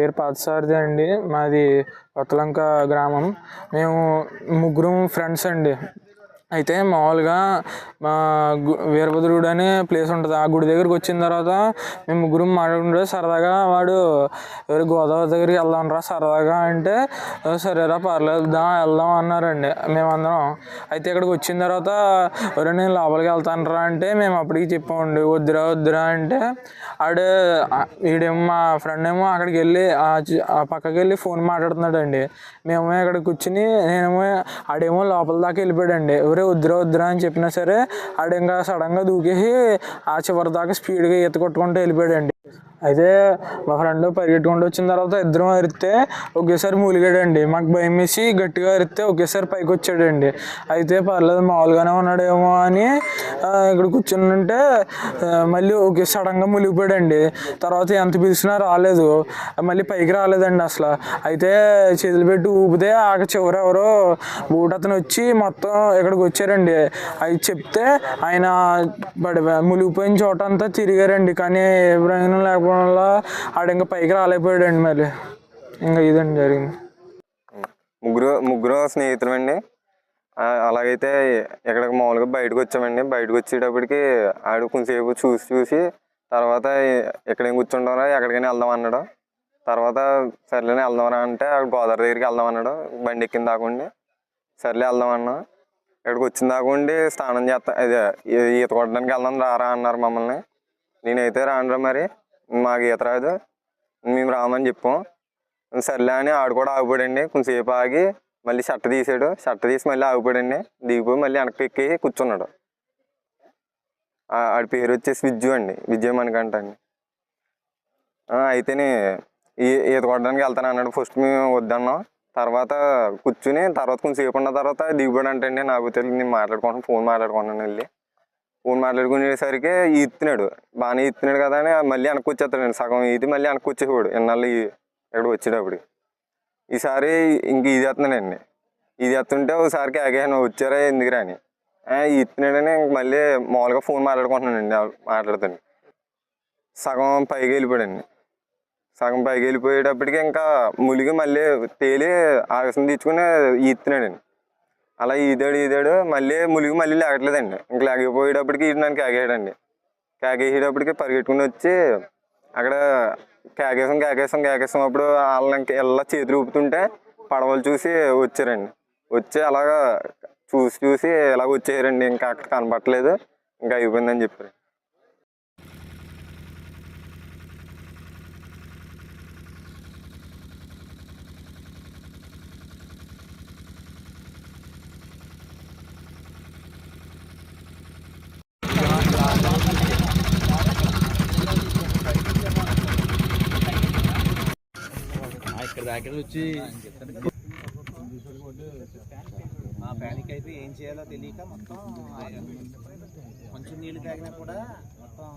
పేరు పాతసారిది అండి. మాది కొత్తలంక గ్రామం. మేము ముగ్గురం ఫ్రెండ్స్ అండి. అయితే మామూలుగా మా వీరభద్రుడు అనే ప్లేస్ ఉంటుంది. ఆ గుడి దగ్గరికి వచ్చిన తర్వాత మేము ముగ్గురం మాట్లాడుకుంటే సరదాగా వాడు ఎవరు గోదావరి దగ్గరికి వెళ్దాం రా సరదాగా? అంటే సరేరా పర్లేదు దా వెళ్దాం అన్నారండి మేమందరం. అయితే ఇక్కడికి వచ్చిన తర్వాత ఎవరు నేను లోపలికి వెళ్తాను రా అంటే మేము అప్పటికి చెప్పామండి. వద్దురా వద్దురా అంటే ఆడు వీడేమో మా ఫ్రెండ్ ఏమో అక్కడికి వెళ్ళి ఆ చి- ఆ పక్కకి వెళ్ళి ఫోన్ మాట్లాడుతున్నాడండి. మేమేమో ఇక్కడ కూర్చుని నేనేమో ఆడేమో లోపల దాకా వెళ్ళిపోయాడండి. ఎవరు వద్దురా వద్దురా అని చెప్పినా సరే ఆడు ఇంకా సడన్గా దూకేసి ఆ చివరి దాకా స్పీడ్గా ఈత కొట్టుకుంటూ వెళ్ళిపోయాడండి. అయితే మా ఫ్రెండ్ పరిగెట్టుకుంటూ వచ్చిన తర్వాత ఇద్దరం అరిస్తే ఒకేసారి మూలిగాడండి. మాకు భయం వేసి గట్టిగా అరిస్తే ఒకేసారి పైకి వచ్చాడండి. అయితే పర్లేదు మామూలుగానే ఉన్నాడేమో అని ఇక్కడ కూర్చుంటే మళ్ళీ ఒకే సడన్గా మునిగిపోయాడండి తర్వాత ఎంత పిలిచినా రాలేదు. మళ్ళీ పైకి రాలేదండి అసలు. అయితే చేతులు పెట్టి ఊపితే ఆక చివర ఎవరో బూట్ అతను వచ్చి మొత్తం ఇక్కడికి వచ్చారండి. అవి చెప్తే ఆయన పడి మునిగిపోయిన చోట అంతా తిరిగారండి. కానీ ఏ ప్రయోజనం పడిపోవడం వల్ల ఆడ ఇంకా పైకి రాలేకపోయాడండి మరి. ఇంకా ఇదండి జరిగింది. ముగ్గురు ముగ్గురు స్నేహితులు అండి అలాగైతే ఇక్కడికి మామూలుగా బయటకు వచ్చామండి. బయటకు వచ్చేటప్పటికి ఆడు కొంచెంసేపు చూసి చూసి తర్వాత ఎక్కడేం కూర్చుంటారా ఎక్కడికైనా వెళ్దాం అన్నాడు. తర్వాత సర్లేని వెళ్దామరా అంటే అక్కడ గోదావరి దగ్గరికి వెళ్దాం అన్నాడు. బండి ఎక్కిన దాకుండి సర్లే వెళ్దాం అన్నా. ఇక్కడికి వచ్చిన దాకుండి స్నానం చేస్తా అదే ఈత కొట్టడానికి వెళ్దాం రారా అన్నారు మమ్మల్ని. నేనైతే రానురా మరి. మాకు ఈత రాదు మేము రామని చెప్పాం. సర్లే అని ఆడు కూడా ఆగిపోడండి కొంచెంసేపు ఆగి మళ్ళీ షర్ట్ తీసాడు. షర్ట్ తీసి మళ్ళీ ఆగిపోడండి దిగిపోయి మళ్ళీ వెనక్కి ఎక్కి కూర్చున్నాడు. ఆడి పేరు వచ్చేసి విజ్జు అండి. విజయ మణికంఠ అండి. అయితేనే ఈ ఈత కొట్టడానికి వెళ్తాను అన్నాడు. ఫస్ట్ మేము వద్దన్నాం. తర్వాత కూర్చుని తర్వాత కొంచెంసేపు ఉన్న తర్వాత దిగిపోయాడు అంటండి నాకు తెలియదు నేను మాట్లాడుకుంటాను ఫోన్ మాట్లాడుకున్నాను వెళ్ళి. ఫోన్ మాట్లాడుకునేసరికి ఈత్తున్నాడు బాగానే ఈత్తున్నాడు కదా అని మళ్ళీ వెనక్కి వచ్చేస్తాడు సగం ఇది మళ్ళీ వెనక్కి వచ్చేవాడు ఇన్నాళ్ళు ఈ- వచ్చేటప్పుడు. ఈసారి ఇంక ఇది వేస్తున్నానండి ఇది వేస్తుంటే ఒకసారికి ఆగాను. వచ్చారా ఎందుకు రాని ఈత్తున్నాడని ఇంక మళ్ళీ మామూలుగా ఫోన్ మాట్లాడుకుంటున్నానండి. మాట్లాడుతాను. సగం పైకి వెళ్ళిపోయాడండి. సగం పైకి వెళ్ళిపోయేటప్పటికి ఇంకా ములిగి మళ్ళీ తేలి ఆవేశం తీసుకుని ఈత్తున్నాడండి అలా ఈదాడు ఈదాడు మళ్ళీ ములిగి మళ్ళీ లేగట్లేదండి. ఇంక లేకపోయేటప్పటికి నన్ను ఆగాడండి కేకేసేటప్పటికి పరిగెట్టుకుని వచ్చి అక్కడ కేకేసం కేకేసం కేకేసం అప్పుడు వాళ్ళకి ఎలా చేతులు ఊపుతుంటే పడవలు చూసి వచ్చారండి. వచ్చి అలాగా చూసి చూసి ఇలాగ వచ్చేయారండి. ఇంకా అక్కడ కనపట్టలేదు ఇంకా అయిపోయిందని చెప్పారు. ఇక్కడ దాకా వచ్చి మా ప్యానిక్ అయితే ఏం చేయాలో తెలియక మొత్తం కొంచెం నీళ్ళు తాగినా కూడా మొత్తం